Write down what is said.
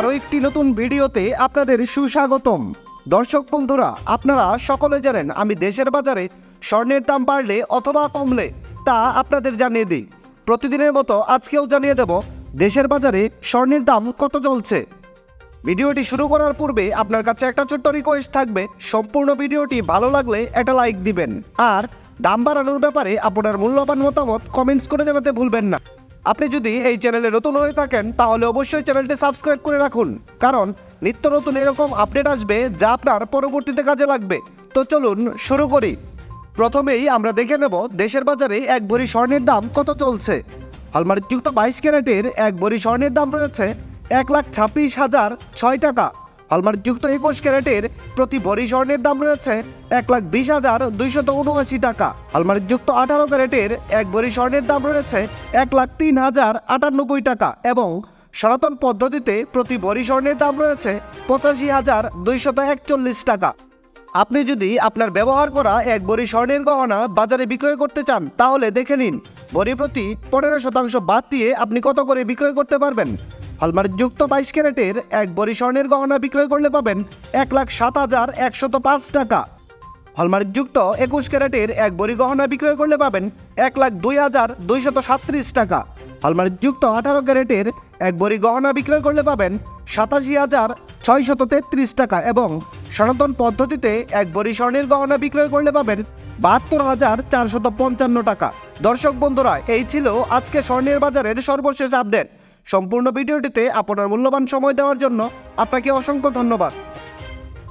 আরও একটি নতুন ভিডিওতে আপনাদের সুস্বাগতম। দর্শক বন্ধুরা, আপনারা সকলে জানেন আমি দেশের বাজারে স্বর্ণের দাম বাড়লে অথবা কমলে তা আপনাদের জানিয়ে দিই। প্রতিদিনের মতো আজকেও জানিয়ে দেব দেশের বাজারে স্বর্ণের দাম কত চলছে। ভিডিওটি শুরু করার পূর্বে আপনার কাছে একটা ছোট্ট রিকোয়েস্ট থাকবে, সম্পূর্ণ ভিডিওটি ভালো লাগলে একটা লাইক দিবেন। আর দাম বাড়ানোর ব্যাপারে আপনার মূল্যবান মতামত কমেন্টস করে জানাতে ভুলবেন না। আপনি যদি এই চ্যানেলে নতুন হয়ে থাকেন, তাহলে অবশ্যই চ্যানেলটি সাবস্ক্রাইব করে রাখুন। কারণ নিত্য নতুন এরকম আপডেট আসবে যা আপনার পরবর্তীতে কাজে লাগবে। তো চলুন শুরু করি। প্রথমেই আমরা দেখে নেব, দেশের বাজারে এক ভরি স্বর্ণের দাম কত চলছে? হলমার্কযুক্ত বাইশ ক্যারেটের এক ভরি স্বর্ণের দাম রয়েছে এক লাখ ছাব্বিশ হাজার ছয় টাকা। হলমার্কযুক্ত একুশ ক্যারেটের প্রতি ভরি স্বর্ণের দাম রয়েছে এক লাখ বিশ হাজার দুইশত উনআশি টাকা। হলমার্কযুক্ত আঠারো ক্যারেটের এক ভরি স্বর্ণের দাম রয়েছে এক লাখ তিন হাজার আটানব্বই টাকা এবং সনাতন পদ্ধতিতে প্রতি ভরি স্বর্ণের দাম রয়েছে পঁচাশি হাজার দুইশত একচল্লিশ টাকা। আপনি যদি আপনার ব্যবহার করা এক বড়ি স্বর্ণের গহনা বাজারে বিক্রয় করতে চান, তাহলে দেখে নিন। বড়ি প্রতি পনেরো শতাংশ বাদ দিয়ে আপনি কত করে বিক্রয় করতে পারবেন? হলমার্ক যুক্ত বাইশ ক্যারেটের এক বড়ি স্বর্ণের গহনা বিক্রয় করলে পাবেন এক লাখ সাত হাজার একশত পাঁচ টাকা। হলমার্ক যুক্ত একুশ ক্যারেটের এক বড়ি গহনা বিক্রয় করলে পাবেন এক লাখ দুই হাজার দুইশত সাতত্রিশ টাকা। হলমার্ক যুক্ত আঠারো ক্যারেটের এক বড়ি গহনা বিক্রয় করলে পাবেন সাতাশি হাজার ছয়শত তেত্রিশ টাকা এবং সনাতন পদ্ধতিতে এক বড়ি স্বর্ণের গহনা বিক্রয় করলে পাবেন বাহাত্তর হাজার চারশত পঞ্চান্ন টাকা। দর্শক বন্ধুরা, এই ছিল আজকে স্বর্ণের বাজারের সর্বশেষ আপডেট সম্পূর্ণ ভিডিওটিতে আপনার মূল্যবান সময় দেওয়ার জন্য আপনাকে অসংখ্য ধন্যবাদ।